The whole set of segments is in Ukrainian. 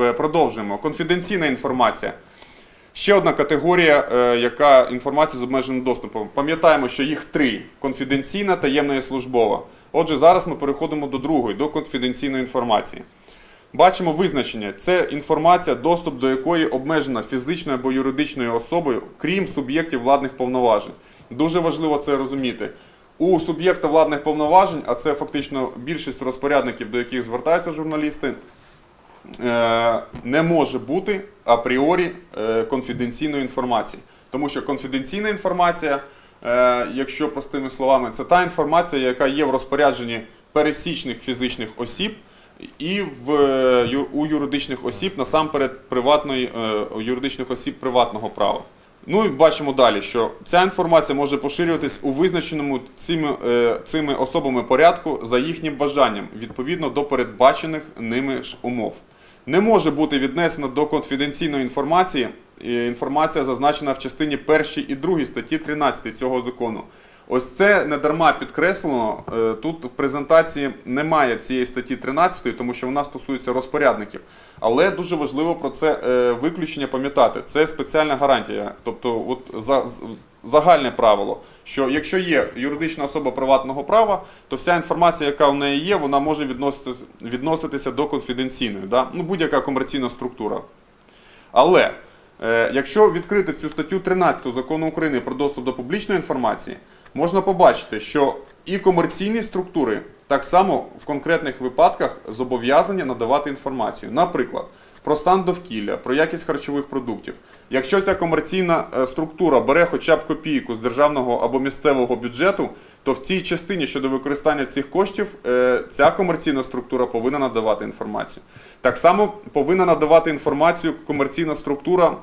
Е, Продовжуємо. Конфіденційна інформація. Ще одна категорія, е, яка інформація з обмеженим доступом. Пам'ятаємо, що їх три: конфіденційна, таємна і службова. Отже, зараз ми переходимо до другої, до конфіденційної інформації. Бачимо визначення. Це інформація, доступ до якої обмежена фізичною або юридичною особою, крім суб'єктів владних повноважень. Дуже важливо це розуміти. У суб'єкта владних повноважень, а це фактично більшість розпорядників, до яких звертаються журналісти, не може бути апріорі е, конфіденційної інформації. Тому що конфіденційна інформація, е, якщо простими словами, це та інформація, яка є в розпорядженні пересічних фізичних осіб і в, е, у юридичних осіб, насамперед приватної, е, у юридичних осіб приватного права. Ну і бачимо далі, що ця інформація може поширюватись у визначеному цими, е, цими особами порядку за їхнім бажанням, відповідно до передбачених ними ж умов. Не може бути віднесена до конфіденційної інформації інформація, зазначена в частині 1 і 2 статті 13 цього закону. Ось це не дарма підкреслено. Е, Тут в презентації немає цієї статті 13, тому що вона стосується розпорядників. Але дуже важливо про це е, виключення пам'ятати. Це спеціальна гарантія, тобто от за, загальне правило, що якщо є юридична особа приватного права, то вся інформація, яка в неї є, вона може відноситися, відноситися до конфіденційної, да? ну, будь-яка комерційна структура. Але е, якщо відкрити цю статтю 13 закону України про доступ до публічної інформації, можна побачити, що і комерційні структури так само в конкретних випадках зобов'язані надавати інформацію. Наприклад, про стан довкілля, про якість харчових продуктів. Якщо ця комерційна е, структура бере хоча б копійку з державного або місцевого бюджету, то в цій частині щодо використання цих коштів е, ця комерційна структура повинна надавати інформацію. Так само повинна надавати інформацію комерційна структура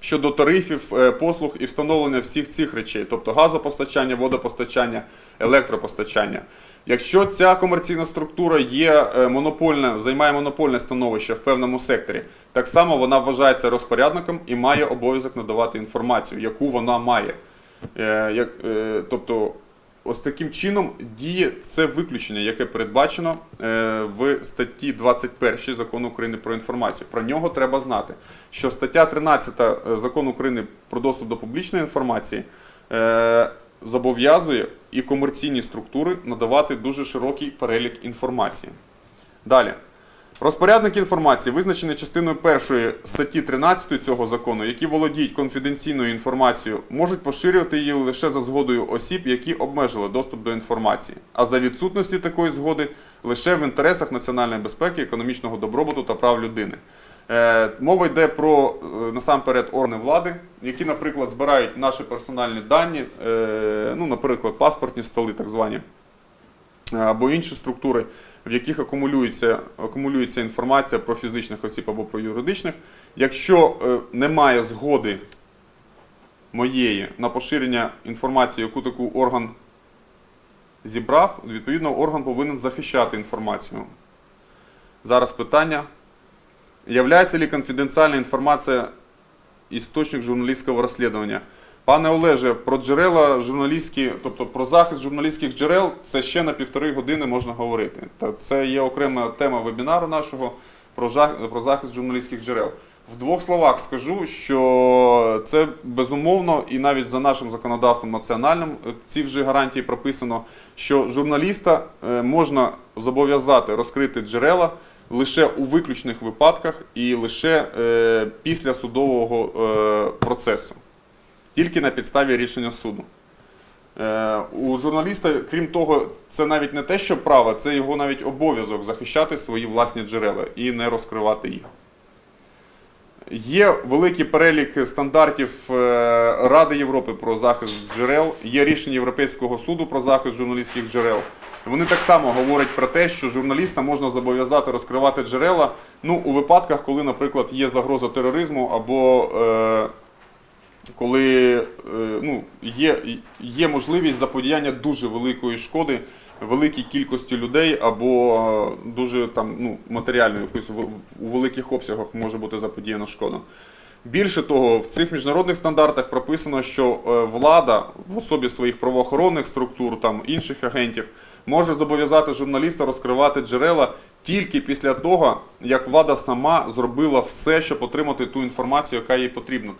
щодо тарифів, е, послуг і встановлення всіх цих речей, тобто газопостачання, водопостачання, електропостачання. Якщо ця комерційна структура є е, монопольна, займає монопольне становище в певному секторі, так само вона вважається розпорядником і має обов'язок надавати інформацію, яку вона має. Е, е, тобто, ось таким чином діє це виключення, яке передбачено в статті 21 закону України про інформацію. Про нього треба знати, що стаття 13 закону України про доступ до публічної інформації зобов'язує і комерційні структури надавати дуже широкий перелік інформації. Далі. Розпорядник інформації, визначений частиною першої статті 13 цього закону, які володіють конфіденційною інформацією, можуть поширювати її лише за згодою осіб, які обмежили доступ до інформації, а за відсутності такої згоди лише в інтересах національної безпеки, економічного добробуту та прав людини. Е, мова йде про е, насамперед органи влади, які, наприклад, збирають наші персональні дані, е, ну, наприклад, паспортні столи, так звані або інші структури, в яких акумулюється, акумулюється інформація про фізичних осіб або про юридичних. Якщо немає згоди моєї на поширення інформації, яку таку орган зібрав, відповідно, орган повинен захищати інформацію. Зараз питання. Являється ли конфіденціальна інформація істочник журналістського розслідування? Пане Олеже, про джерела журналістські, тобто про захист журналістських джерел, це ще на півтори години можна говорити. Це є окрема тема вебінару нашого про захист журналістських джерел. В двох словах скажу, що це безумовно і навіть за нашим законодавством національним е, ці вже гарантії прописано, що журналіста е, можна зобов'язати розкрити джерела лише у виключних випадках і лише е, після судового е, процесу тільки на підставі рішення суду. Е, у журналіста, крім того, це навіть не те, що право, це його навіть обов'язок захищати свої власні джерела і не розкривати їх. Є великий перелік стандартів е, Ради Європи про захист джерел, є рішення Європейського суду про захист журналістських джерел. Вони так само говорять про те, що журналіста можна зобов'язати розкривати джерела ну, у випадках, коли, наприклад, є загроза тероризму або е, коли е, ну, є, є можливість заподіяння дуже великої шкоди великій кількості людей або е, дуже там, ну, матеріально якось у великих обсягах може бути заподіяна шкода. Більше того, в цих міжнародних стандартах прописано, що е, влада в особі своїх правоохоронних структур, там інших агентів, може зобов'язати журналіста розкривати джерела тільки після того, як влада сама зробила все, щоб отримати ту інформацію, яка їй потрібна.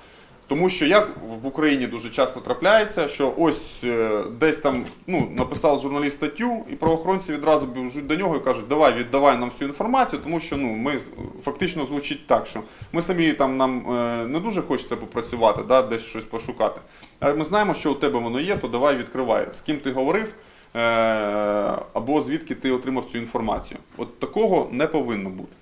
Тому що як в Україні дуже часто трапляється, що ось е, десь там ну, написав журналіст статтю, і правоохоронці відразу біжуть до нього і кажуть, давай віддавай нам всю інформацію, тому що ну, ми фактично звучить так, що ми самі там нам е, не дуже хочеться попрацювати, да, десь щось пошукати. А ми знаємо, що у тебе воно є, то давай відкривай. З ким ти говорив, або звідки ти отримав цю інформацію. От такого не повинно бути.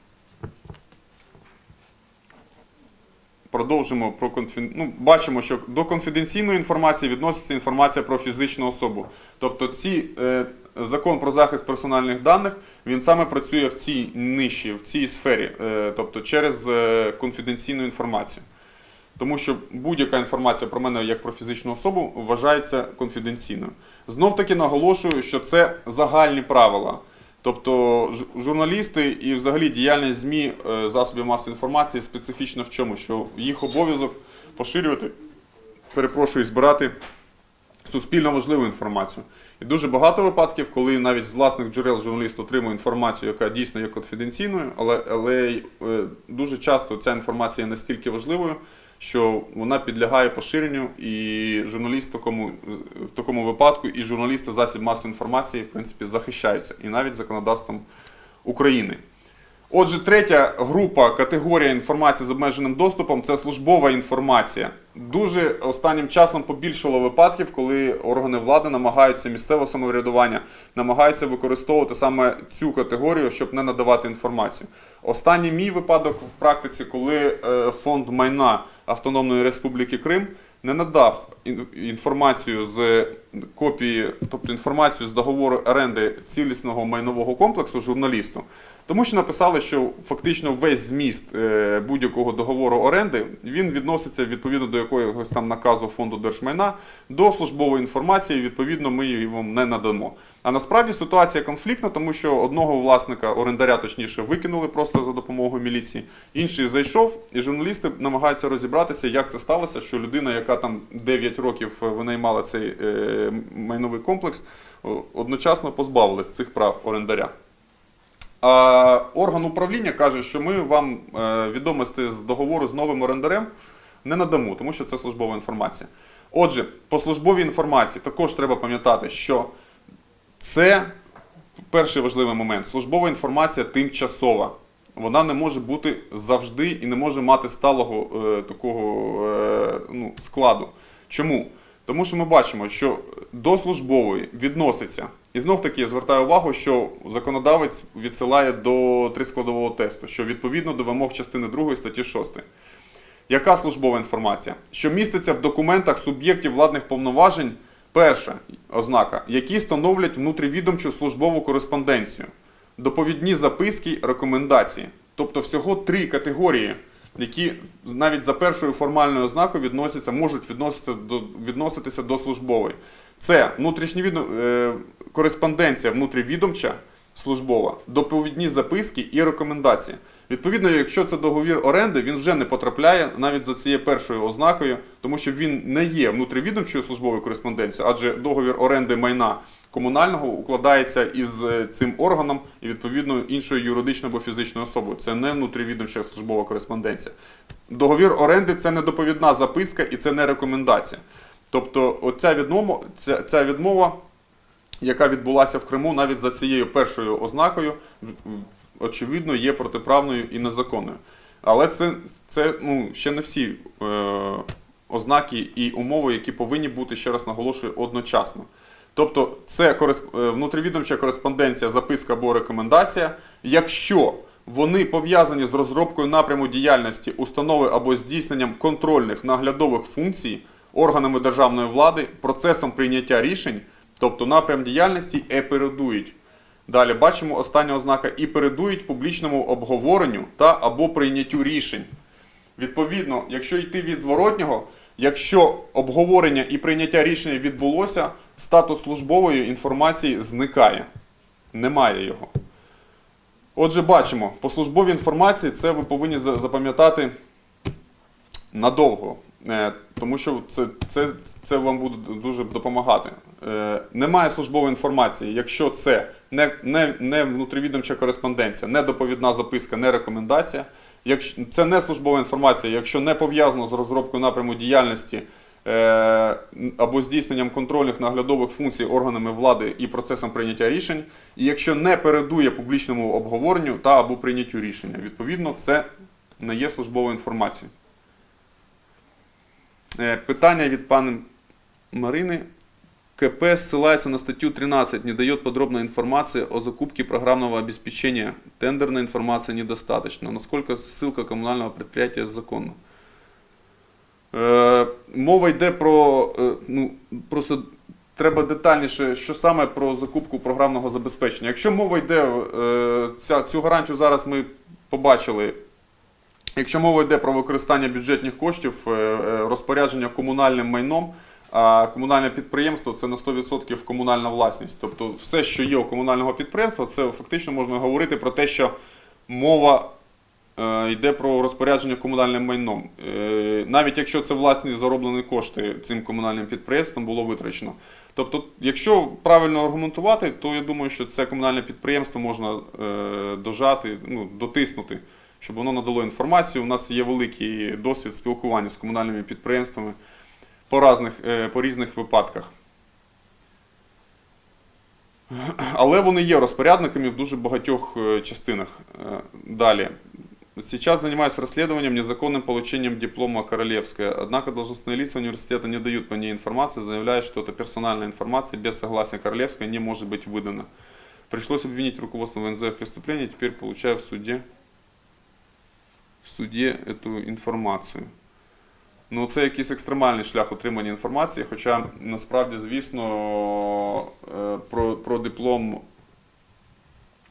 Продовжимо про конфі... ну, бачимо, що до конфіденційної інформації відноситься інформація про фізичну особу. Тобто ці, е, закон про захист персональних даних він саме працює в цій ниші, в цій сфері, е, тобто через е, конфіденційну інформацію. Тому що будь-яка інформація про мене як про фізичну особу вважається конфіденційною. Знов таки наголошую, що це загальні правила. Тобто журналісти і взагалі діяльність ЗМІ е, засобів масової інформації специфічна в чому? Що їх обов'язок поширювати, перепрошую, збирати суспільно важливу інформацію. І дуже багато випадків, коли навіть з власних джерел журналіст отримує інформацію, яка дійсно є конфіденційною, але, але е, дуже часто ця інформація є настільки важливою, що вона підлягає поширенню, і журналіст в такому, в такому випадку, і журналісти засіб масової інформації, в принципі, захищаються, і навіть законодавством України. Отже, третя група категорія інформації з обмеженим доступом це службова інформація. Дуже останнім часом побільшало випадків, коли органи влади намагаються місцеве самоврядування, намагаються використовувати саме цю категорію, щоб не надавати інформацію. Останній мій випадок в практиці, коли е, фонд майна Автономної Республіки Крим не надав інформацію з копії, тобто інформацію з договору оренди цілісного майнового комплексу журналісту, тому що написали, що фактично весь зміст е, будь-якого договору оренди він відноситься відповідно до якогось там наказу фонду держмайна до службової інформації. Відповідно, ми її вам не надамо. А насправді ситуація конфліктна, тому що одного власника орендаря, точніше, викинули просто за допомогою міліції, інший зайшов, і журналісти намагаються розібратися, як це сталося, що людина, яка там 9 років винаймала цей е, майновий комплекс, одночасно позбавилась цих прав орендаря. А орган управління каже, що ми вам е, відомості з договору з новим орендарем не надамо, тому що це службова інформація. Отже, по службовій інформації також треба пам'ятати, що це перший важливий момент. Службова інформація тимчасова. Вона не може бути завжди і не може мати сталого е, такого е, ну, складу. Чому? Тому що ми бачимо, що до службової відноситься, і знов таки я звертаю увагу, що законодавець відсилає до трискладового тесту, що відповідно до вимог частини 2 статті 6. Яка службова інформація? Що міститься в документах суб'єктів владних повноважень, перша ознака, які становлять внутрівідомчу службову кореспонденцію, доповідні записки, рекомендації. Тобто всього три категорії, які навіть за першою формальною ознакою відносяться, можуть відносити до, відноситися до службової. Це внутрішні відно, е, кореспонденція внутрівідомча службова, доповідні записки і рекомендації. Відповідно, якщо це договір оренди, він вже не потрапляє навіть за цією першою ознакою, тому що він не є внутрівідомчою службовою кореспонденцією, адже договір оренди майна комунального укладається із е, цим органом і відповідно іншою юридичною або фізичною особою. Це не внутрівідомча службова кореспонденція. Договір оренди це не доповідна записка і це не рекомендація. Тобто, оця відмова, ця, ця відмова яка відбулася в Криму навіть за цією першою ознакою, очевидно, є протиправною і незаконною. Але це, це ну, ще не всі е, ознаки і умови, які повинні бути, ще раз наголошую, одночасно. Тобто, це коресп- е, внутрівідомча кореспонденція, записка або рекомендація, якщо вони пов'язані з розробкою напряму діяльності установи або здійсненням контрольних наглядових функцій органами державної влади, процесом прийняття рішень, тобто напрям діяльності і передують. Далі бачимо остання ознака і передують публічному обговоренню та або прийняттю рішень. Відповідно, якщо йти від зворотнього, якщо обговорення і прийняття рішення відбулося, статус службової інформації зникає. Немає його. Отже, бачимо, по службовій інформації це ви повинні запам'ятати надовго, Е, тому що це, це, це вам буде дуже допомагати. Е, немає службової інформації, якщо це не, не, не внутрівідомча кореспонденція, не доповідна записка, не рекомендація, якщо це не службова інформація, якщо не пов'язано з розробкою напряму діяльності е, або здійсненням контрольних наглядових функцій органами влади і процесом прийняття рішень, і якщо не передує публічному обговоренню та або прийняттю рішення, відповідно, це не є службовою інформацією. Е, Питання від пани Марины. КП ссылается на статью 13, не дает подробной информации о закупке программного обеспечения. Тендерной информации недостаточно. Насколько ссылка коммунального предприятия законна? Е, мова йде про. е, ну, просто треба детальніше, що саме про закупку програмного забезпечення. Якщо мова йде, е, ця, цю гарантію зараз ми побачили. Якщо мова йде про використання бюджетних коштів, е, е, розпорядження комунальним майном, а комунальне підприємство це на 100% комунальна власність. Тобто все, що є у комунального підприємства, це фактично можна говорити про те, що мова е, йде про розпорядження комунальним майном. Е, навіть якщо це власні зароблені кошти цим комунальним підприємством було витрачено. Тобто, якщо правильно аргументувати, то я думаю, що це комунальне підприємство можна е, дожати, ну, дотиснути, щоб воно надало інформацію. У нас є великий досвід спілкування з комунальними підприємствами по, разних, е, по різних випадках. Але вони є розпорядниками в дуже багатьох е, частинах. Е, Далі. Сейчас занимаюсь расследованием незаконным получением диплома Королевская. Однако должностные лица университета не дают по ней информации, заявляя, что это персональная информация без согласия Королевской не может быть выдана. Пришлось обвинить руководство ВНЗ в преступлении, теперь получаю в суде, в суде эту інформацію. Ну, це якийсь екстремальний шлях отримання інформації, хоча насправді, звісно, е, про, про диплом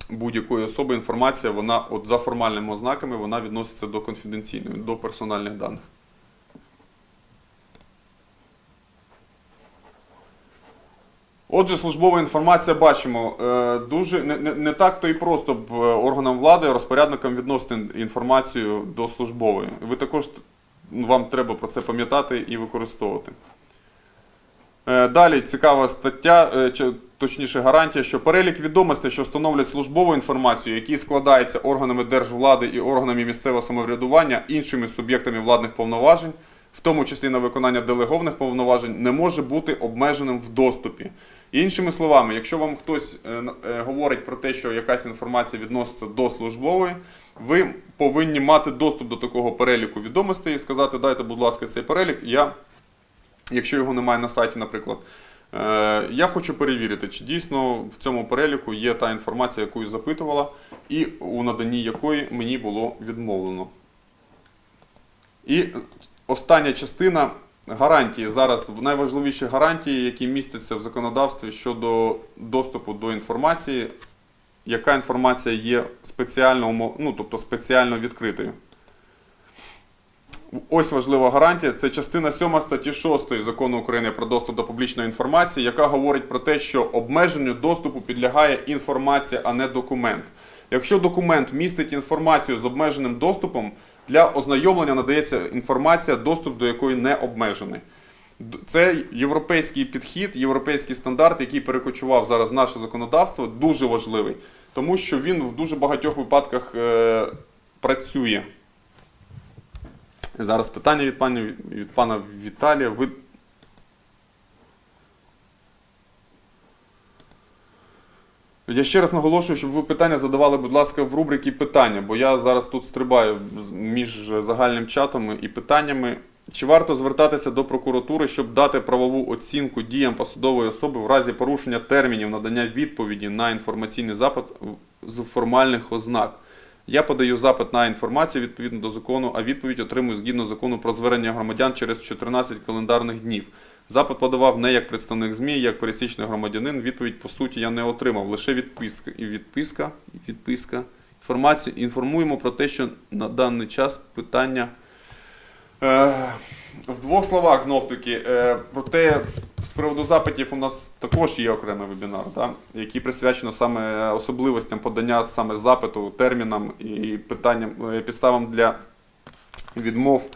будь-якої особи інформація, вона от за формальними ознаками вона відноситься до конфіденційної, до персональних даних. Отже, службова інформація бачимо. е, Дуже не, не, не так то і просто б е, органам влади, розпорядникам відносити інформацію до службової. Ви також вам треба про це пам'ятати і використовувати. Е, Далі цікава стаття, е, точніше гарантія, що перелік відомостей, що становлять службову інформацію, які складаються органами держвлади і органами місцевого самоврядування, іншими суб'єктами владних повноважень, в тому числі на виконання делегованих повноважень, не може бути обмеженим в доступі. Іншими словами, якщо вам хтось е, е, говорить про те, що якась інформація відноситься до службової, ви повинні мати доступ до такого переліку відомостей і сказати, дайте, будь ласка, цей перелік. Я якщо його немає на сайті, наприклад. Е, Я хочу перевірити, чи дійсно в цьому переліку є та інформація, яку я запитувала, і у наданні якої мені було відмовлено. І остання частина гарантії. Зараз найважливіші гарантії, які містяться в законодавстві щодо доступу до інформації, яка інформація є спеціально, ну, тобто спеціально відкритою. Ось важлива гарантія. Це частина 7 статті 6 закону України про доступ до публічної інформації, яка говорить про те, що обмеженню доступу підлягає інформація, а не документ. Якщо документ містить інформацію з обмеженим доступом, для ознайомлення надається інформація, доступ до якої не обмежений. Це європейський підхід, європейський стандарт, який перекочував зараз наше законодавство, дуже важливий, тому що він в дуже багатьох випадках е, працює. Зараз питання від, пана від пана Віталія. Ви... Я ще раз наголошую, щоб ви питання задавали, будь ласка, в рубриці питання, бо я зараз тут стрибаю між загальним чатом і питаннями. Чи варто звертатися до прокуратури, щоб дати правову оцінку діям посадової особи в разі порушення термінів надання відповіді на інформаційний запит з формальних ознак? Я подаю запит на інформацію відповідно до закону, а відповідь отримую згідно закону про звернення громадян через 14 календарних днів. Запит подавав не як представник ЗМІ, як пересічний громадянин. Відповідь по суті я не отримав. Лише відписка і відписка, і відписка. Інформація. Інформуємо про те, що на даний час питання. Е, в двох словах знов таки, е, про те, з приводу запитів у нас також є окремий вебінар, да, який присвячено саме особливостям подання саме запиту, термінам і питанням, е, підставам для відмов,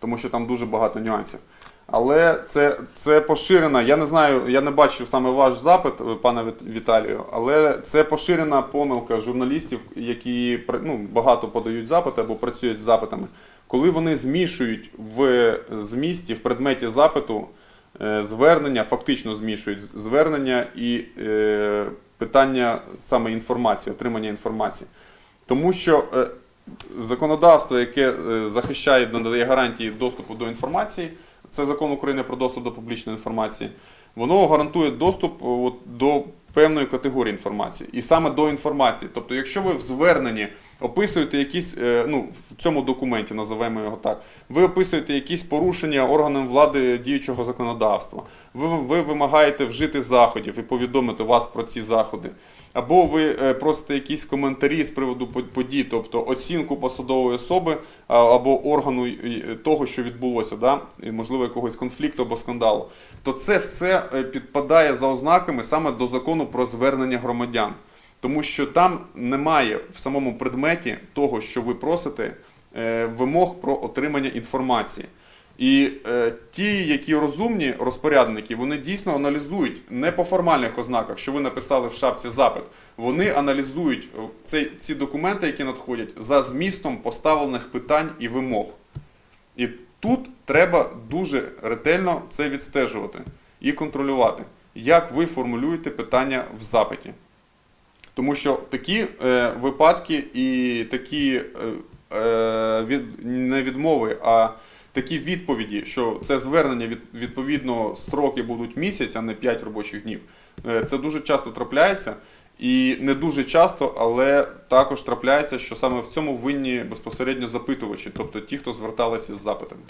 тому що там дуже багато нюансів. Але це, це поширена. Я не знаю, я не бачив саме ваш запит, е, пане Віталію, але це поширена помилка журналістів, які ну, багато подають запити або працюють з запитами. Коли вони змішують в змісті, в предметі запиту е, звернення, фактично змішують звернення і е, питання саме інформації, отримання інформації. Тому що е, законодавство, яке захищає, надає гарантії доступу до інформації, це закон України про доступ до публічної інформації, воно гарантує доступ е, от, до певної категорії інформації. І саме до інформації. Тобто, якщо ви в зверненні описуєте якісь, е, ну, в цьому документі, називаємо його так, ви описуєте якісь порушення органам влади діючого законодавства, ви, ви вимагаєте вжити заходів і повідомити вас про ці заходи. Або ви е, просите якісь коментарі з приводу подій, тобто оцінку посадової особи або органу того, що відбулося, да? можливо, якогось конфлікту або скандалу, то це все е, підпадає за ознаками саме до закону про звернення громадян. Тому що там немає в самому предметі того, що ви просите, е, вимог про отримання інформації. І е, ті, які розумні розпорядники, вони дійсно аналізують не по формальних ознаках, що ви написали в шапці запит. Вони аналізують е, цей, ці документи, які надходять, за змістом поставлених питань і вимог. І тут треба дуже ретельно це відстежувати і контролювати, як ви формулюєте питання в запиті. Тому що такі е, випадки і такі е, е, від, не відмови, а такі відповіді, що це звернення від, відповідно строки будуть місяць, а не 5 робочих днів. Е, це дуже часто трапляється. І не дуже часто, але також трапляється, що саме в цьому винні безпосередньо запитувачі, тобто ті, хто зверталися з запитами.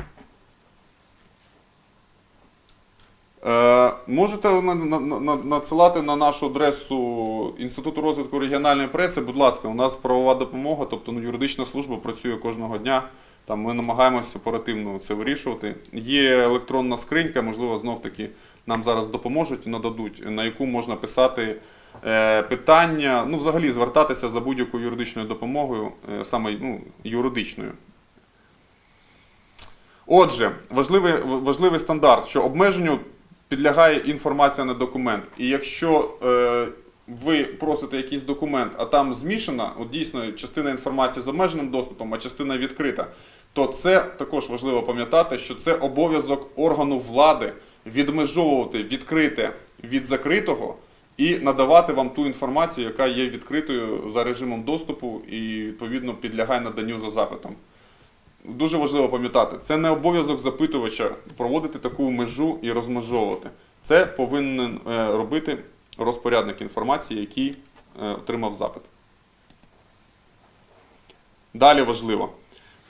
Е, можете на- на- на- надсилати на нашу адресу Інституту розвитку регіональної преси. Будь ласка, у нас правова допомога, тобто ну, юридична служба працює кожного дня. Там ми намагаємося оперативно це вирішувати. Є електронна скринька, можливо, знов таки нам зараз допоможуть і нададуть, на яку можна писати е, питання, ну, взагалі звертатися за будь-якою юридичною допомогою, е, саме ну, юридичною. Отже, важливий, важливий стандарт, що обмеженню підлягає інформація на документ. І якщо е, ви просите якийсь документ, а там змішана, от дійсно частина інформації з обмеженим доступом, а частина відкрита, то це також важливо пам'ятати, що це обов'язок органу влади відмежовувати відкрите від закритого і надавати вам ту інформацію, яка є відкритою за режимом доступу і відповідно підлягає наданню за запитом. Дуже важливо пам'ятати, це не обов'язок запитувача проводити таку межу і розмежовувати. Це повинен е, робити розпорядник інформації, який е, отримав запит. Далі важливо.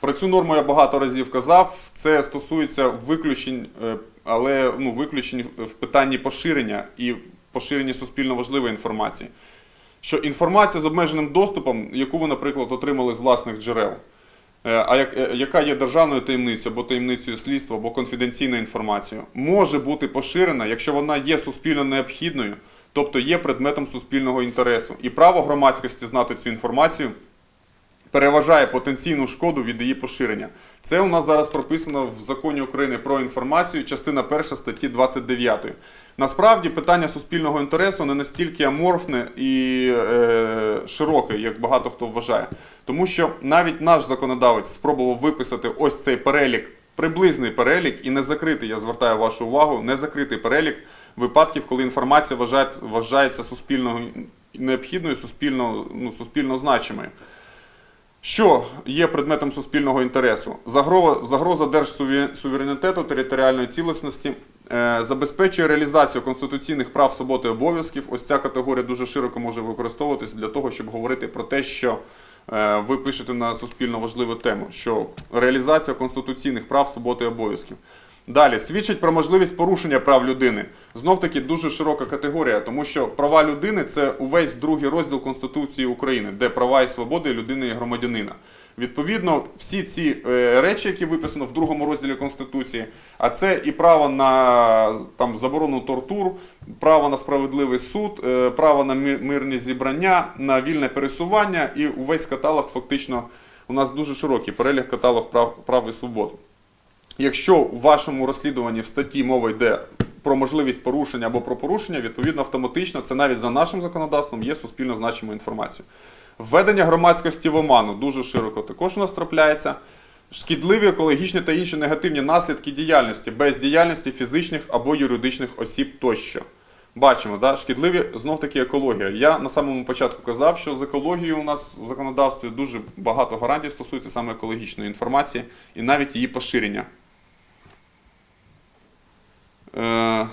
Про цю норму я багато разів казав. Це стосується виключень, е, але ну, виключень в питанні поширення і поширення суспільно важливої інформації. Що інформація з обмеженим доступом, яку ви, наприклад, отримали з власних джерел, Е, а як, яка є державною таємницею або таємницею слідства, або конфіденційною інформацією, може бути поширена, якщо вона є суспільно необхідною, тобто є предметом суспільного інтересу. І право громадськості знати цю інформацію переважає потенційну шкоду від її поширення. Це у нас зараз прописано в законі України про інформацію, частина 1 статті 29. Насправді питання суспільного інтересу не настільки аморфне і е, широке, як багато хто вважає. Тому що навіть наш законодавець спробував виписати ось цей перелік, приблизний перелік, і не закритий, я звертаю вашу увагу, не закритий перелік випадків, коли інформація вважає, вважається суспільно необхідною, суспільно, ну, суспільно значимою. Що є предметом суспільного інтересу? Загроза, загроза держсуверенітету, територіальної цілісності, е, забезпечує реалізацію конституційних прав, свобод і обов'язків. Ось ця категорія дуже широко може використовуватися для того, щоб говорити про те, що е, ви пишете на суспільно важливу тему, що реалізація конституційних прав, свобод і обов'язків. Далі свідчить про можливість порушення прав людини. Знов таки дуже широка категорія, тому що права людини це увесь другий розділ Конституції України, де права і свободи людини і громадянина. Відповідно, всі ці е, речі, які виписано в другому розділі Конституції, а це і право на там заборону тортур, право на справедливий суд, е, право на мирні зібрання, на вільне пересування і увесь каталог фактично у нас дуже широкий перелік каталог прав, прав і свобод. Якщо у вашому розслідуванні в статті мова йде про можливість порушення або про порушення, відповідно автоматично це навіть за нашим законодавством є суспільно значимою інформацією. Введення громадськості в оману дуже широко також у нас трапляється. Шкідливі екологічні та інші негативні наслідки діяльності, бездіяльності фізичних або юридичних осіб тощо. Бачимо, да? шкідливі знов таки екологія. Я на самому початку казав, що з екологією у нас в законодавстві дуже багато гарантій стосується саме екологічної інформації і навіть її поширення. Е,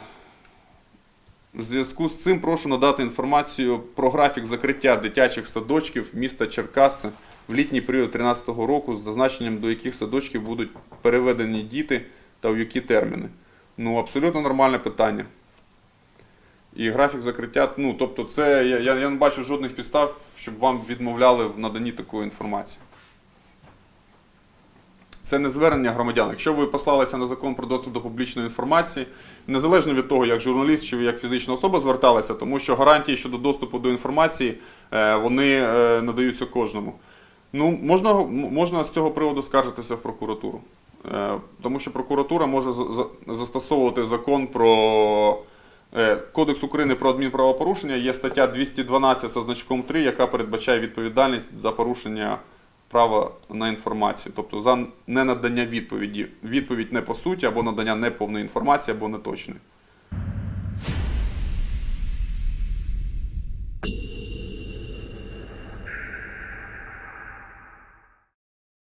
в зв'язку з цим прошу надати інформацію про графік закриття дитячих садочків міста Черкаси в літній період 2013 року, з зазначенням до яких садочків будуть переведені діти та в які терміни. Ну, абсолютно нормальне питання. І графік закриття, ну тобто, це я, я, я не бачу жодних підстав, щоб вам відмовляли в наданні такої інформації. Це не звернення громадян. Якщо ви послалися на закон про доступ до публічної інформації, незалежно від того, як журналіст чи як фізична особа зверталася, тому що гарантії щодо доступу до інформації е, вони е, надаються кожному. Ну, можна, можна з цього приводу скаржитися в прокуратуру. Е, Тому що прокуратура може за- за- застосовувати закон про Кодекс України про адмінправопорушення. Є стаття 212 за значком 3, яка передбачає відповідальність за порушення права на інформацію, тобто за ненадання відповіді. Відповідь не по суті, або надання неповної інформації, або неточної.